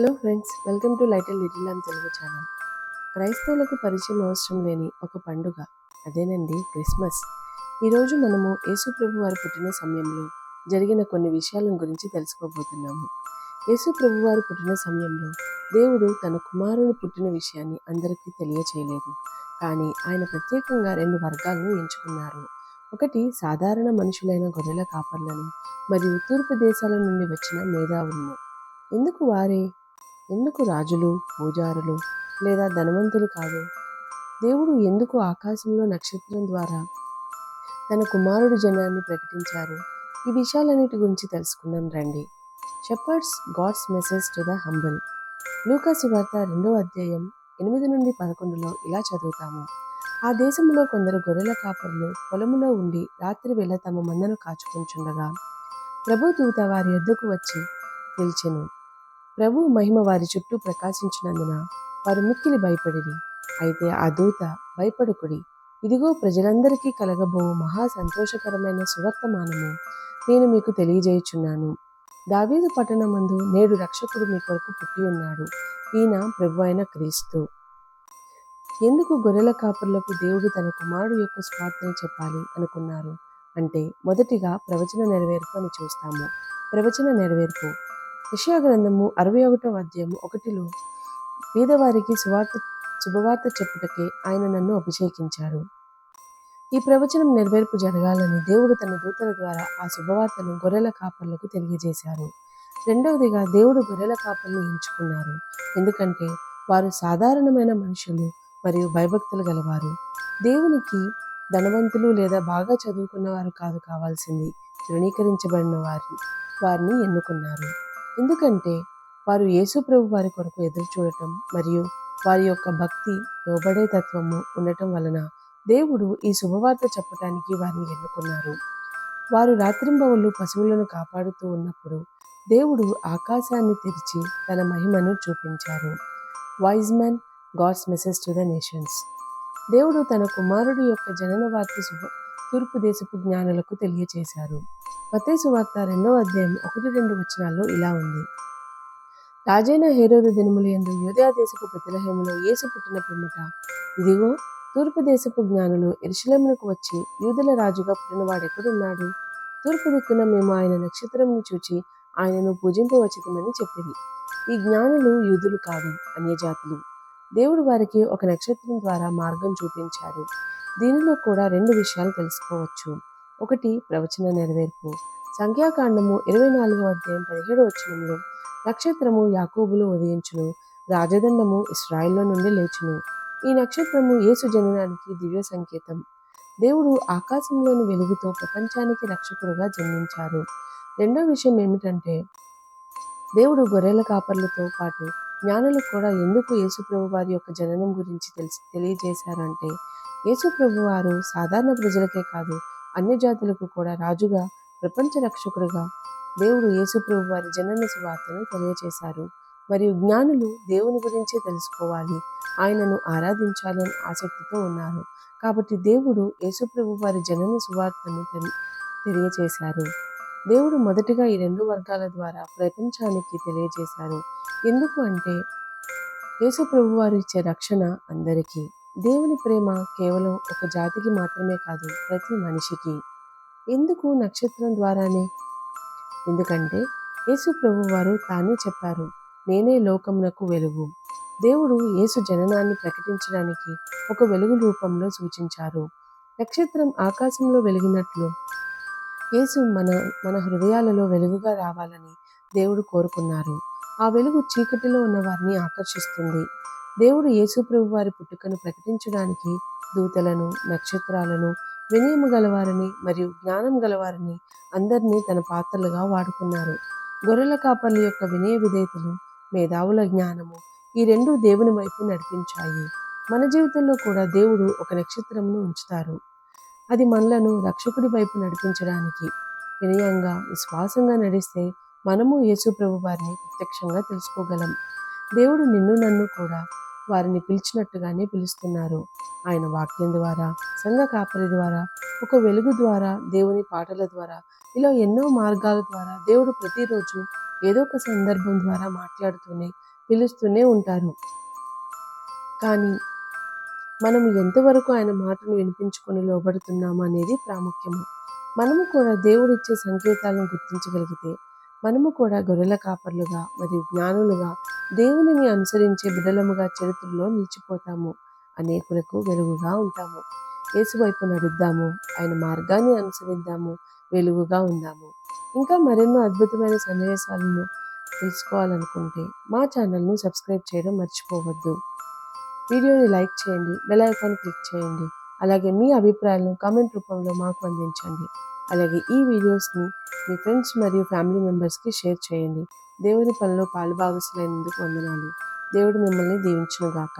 Hello friends welcome to light and little and Telugu channel. క్రైస్తవులకు పరిచయం అవసరం లేని ఒక పండుగ అదేనండి క్రిస్మస్. ఈరోజు మనము యేసుప్రభు వారు పుట్టిన సమయంలో జరిగిన కొన్ని విషయాల గురించి తెలుసుకోబోతున్నాము. యేసుప్రభు వారు పుట్టిన సమయంలో దేవుడు తన కుమారుని పుట్టిన విషయాన్ని అందరికీ తెలియచేయలేదు. కానీ ఆయన ప్రత్యేకంగా రెండు వర్గాలను ఎంచుకున్నారు. ఒకటి సాధారణ మనుషులైన గొర్రెల కాపర్లను మరియు తూర్పు దేశాల నుండి వచ్చిన మేధావులను. ఎందుకు వారే? ఎందుకు రాజులు పూజారులు లేదా ధనవంతులు కాదు? దేవుడు ఎందుకు ఆకాశంలో నక్షత్రం ద్వారా తన కుమారుడు జనాన్ని ప్రకటించారు? ఈ విషయాలన్నిటి గురించి తెలుసుకుందాం రండి. Shepherds God's message to the humble లూకాసు వార్త రెండవ అధ్యాయం ఎనిమిది నుండి పదకొండులో ఇలా చదువుతాము. ఆ దేశంలో కొందరు గొర్రెల కాపరులు పొలములో ఉండి రాత్రి వేళ తమ మందను కాచుకుంటుండగా ప్రభు దూత వారి యొద్దకు వచ్చి పిలిచెను ప్రభు మహిమ వారి చుట్టూ ప్రకాశించినందున వారు మిక్కిలి భయపడిరి. అయితే ఆ దూత భయపడుకుడి. ఇదిగో ప్రజలందరికీ కలగబో మహా సంతోషకరమైన సువర్తమానము నేను మీకు తెలియజేయుచున్నాను. దావీదు పట్టణమందు నేడు రక్షకుడు మీ కొరకు పుట్టి ఉన్నాడు. ఈయన ప్రభు అయిన క్రీస్తు. ఎందుకు గొర్రెల కాపుర్లకు దేవుడు తన కుమారుడు యొక్క స్వార్థను చెప్పాలి అనుకున్నారు? అంటే మొదటిగా ప్రవచన నెరవేర్పు అని చూస్తాము. ప్రవచన నెరవేర్పు. విషయ గ్రంథము అరవై ఒకటో అధ్యాయము ఒకటిలో పేదవారికి సువార్త శుభవార్త చెప్పుటకే ఆయన నన్ను అభిషేకించాడు. ఈ ప్రవచనం నెరవేర్పు జరగాలని దేవుడు తన దూతల ద్వారా ఆ శుభవార్తను గొర్రెల కాపర్లకు తెలియజేశారు. రెండవదిగా దేవుడు గొర్రెల కాపర్లు ఎంచుకున్నారు. ఎందుకంటే వారు సాధారణమైన మనుషులు మరియు భయభక్తులు గలవారు. దేవునికి ధనవంతులు లేదా బాగా చదువుకున్న వారు కాదు కావాల్సింది తృణీకరించబడిన వారి వారిని ఎన్నుకున్నారు. ఎందుకంటే వారు యేసు ప్రభు వారి కొరకు ఎదురు చూడటం మరియు వారి యొక్క భక్తి లోబడే తత్వము ఉండటం వలన దేవుడు ఈ శుభవార్త చెప్పడానికి వారిని ఎన్నుకున్నారు. వారు రాత్రింబవళ్ళు పశువులను కాపాడుతూ ఉన్నప్పుడు దేవుడు ఆకాశాన్ని తెరిచి తన మహిమను చూపించారు. Wise man God's message to the nations దేవుడు తన కుమారుడు యొక్క జనన వార్త శుభ తూర్పు దేశపు జ్ఞానులకు తెలియచేశారు. మతే వార్త రెండవ అధ్యాయం ఒకటి రెండు వచనాల్లో ఇలా ఉంది. రాజైన హేరోదు దినములు ఎందు యూదయా దేశపు ప్రతిలహేములో యేసు పుట్టిన పిమ్మట ఇదిగో తూర్పు దేశపు జ్ఞానులు ఎరుశలేమునకు వచ్చి యూదుల రాజుగా పుట్టినవాడు ఎక్కడున్నాడు తూర్పు దిక్కున మేము ఆయన నక్షత్రంను చూచి ఆయనను పూజింపవచ్చుతుందని చెప్పింది ఈ జ్ఞానులు యూదులు కాదు అన్యజాతులు. దేవుడు వారికి ఒక నక్షత్రం ద్వారా మార్గం చూపించారు దీనిలో కూడా రెండు విషయాలు తెలుసుకోవచ్చు. ఒకటి ప్రవచన నెరవేర్పు. సంఖ్యాకాండము ఇరవై నాలుగు అధ్యాయం పదిహేడు వచనంలో నక్షత్రము యాకోబులు ఉదయించును రాజదండము ఇస్రాయిల్లో నుండి లేచును. ఈ నక్షత్రము యేసు జననానికి దివ్య సంకేతం. దేవుడు ఆకాశంలోని వెలుగుతో ప్రపంచానికి రక్షకుడుగా జన్మించారు. రెండో విషయం ఏమిటంటే దేవుడు గొర్రెల కాపర్లతో పాటు జ్ఞానులకు కూడా ఎందుకు యేసుప్రభు వారి యొక్క జననం గురించి తెలిసి తెలియజేశారంటే యేసుప్రభు వారు సాధారణ ప్రజలకే కాదు అన్యజాతులకు కూడా రాజుగా ప్రపంచ రక్షకుడుగా దేవుడు యేసుప్రభు వారి జనన సువార్తను తెలియజేశారు మరియు జ్ఞానులు దేవుని గురించే తెలుసుకోవాలి. ఆయనను ఆరాధించాలని ఆసక్తితో ఉన్నారు. కాబట్టి దేవుడు యేసుప్రభు వారి జనన సువార్తను తెలియజేశారు దేవుడు మొదటిగా ఈ రెండు వర్గాల ద్వారా ప్రపంచానికి తెలియజేశారు ఎందుకు అంటే యేసుప్రభు వారు ఇచ్చే రక్షణ అందరికీ. దేవుని ప్రేమ కేవలం ఒక జాతికి మాత్రమే కాదు ప్రతి మనిషికి. ఎందుకు నక్షత్రం ద్వారానే? ఎందుకంటే యేసు ప్రభు వారు తానే చెప్పారు నేనే లోకమునకు వెలుగు. దేవుడు యేసు జననాన్ని ప్రకటించడానికి ఒక వెలుగు రూపంలో సూచించారు. నక్షత్రం ఆకాశంలో వెలిగినట్లు యేసు మన మన హృదయాలలో వెలుగుగా రావాలని దేవుడు కోరుకున్నారు. ఆ వెలుగు చీకటిలో ఉన్న వారిని ఆకర్షిస్తుంది. దేవుడు యేసుప్రభు వారి పుట్టుకను ప్రకటించడానికి దూతలను నక్షత్రాలను వినయము గలవారిని మరియు జ్ఞానం గలవారిని అందరినీ తన పాత్రలుగా వాడుకున్నారు. గొర్రెల కాపర్ల యొక్క వినయ విధేయతలు మేధావుల జ్ఞానము ఈ రెండు దేవుని వైపు నడిపించాయి. మన జీవితంలో కూడా దేవుడు ఒక నక్షత్రమును ఉంచుతారు. అది మనలను రక్షకుడి వైపు నడిపించడానికి వినయంగా విశ్వాసంగా నడిస్తే మనము యేసుప్రభు వారిని ప్రత్యక్షంగా తెలుసుకోగలం. దేవుడు నిన్ను నన్ను కూడా వారిని పిలిచినట్టుగానే పిలుస్తున్నారు. ఆయన వాక్యం ద్వారా సంఘ కాపరి ద్వారా ఒక వెలుగు ద్వారా దేవుని పాటల ద్వారా ఇలా ఎన్నో మార్గాల ద్వారా దేవుడు ప్రతిరోజు ఏదో ఒక సందర్భం ద్వారా మాట్లాడుతూనే పిలుస్తూనే ఉంటారు. కానీ మనం ఎంతవరకు ఆయన మాటను వినిపించుకొని లోబడుతున్నాము అనేది ప్రాముఖ్యము. మనము కూడా దేవుడిచ్చే సంకేతాలను గుర్తించగలిగితే మనము కూడా గొర్రెల కాపర్లుగా మరియు జ్ఞానులుగా దేవునిని అనుసరించే బిడలముగా చరిత్రలో నిలిచిపోతాము. అనేకులకు వెలుగుగా ఉంటాము. యేసువైపు నడుద్దాము. ఆయన మార్గాన్ని అనుసరిద్దాము. వెలుగుగా ఉందాము. ఇంకా మరెన్నో అద్భుతమైన సన్నివేశాలను తెలుసుకోవాలనుకుంటే మా ఛానల్ను సబ్స్క్రైబ్ చేయడం మర్చిపోవద్దు. వీడియోని లైక్ చేయండి. బెల్ ఐకాన్ క్లిక్ చేయండి. అలాగే మీ అభిప్రాయాలను కామెంట్ రూపంలో మాకు అందించండి. అలాగే ఈ వీడియోస్ని మీ ఫ్రెండ్స్ మరియు ఫ్యామిలీ మెంబర్స్కి షేర్ చేయండి. దేవుని పనిలో పాలుభాగస్తులైనందుకు వందనాలు. దేవుడు మిమ్మల్ని దీవించునుగాక.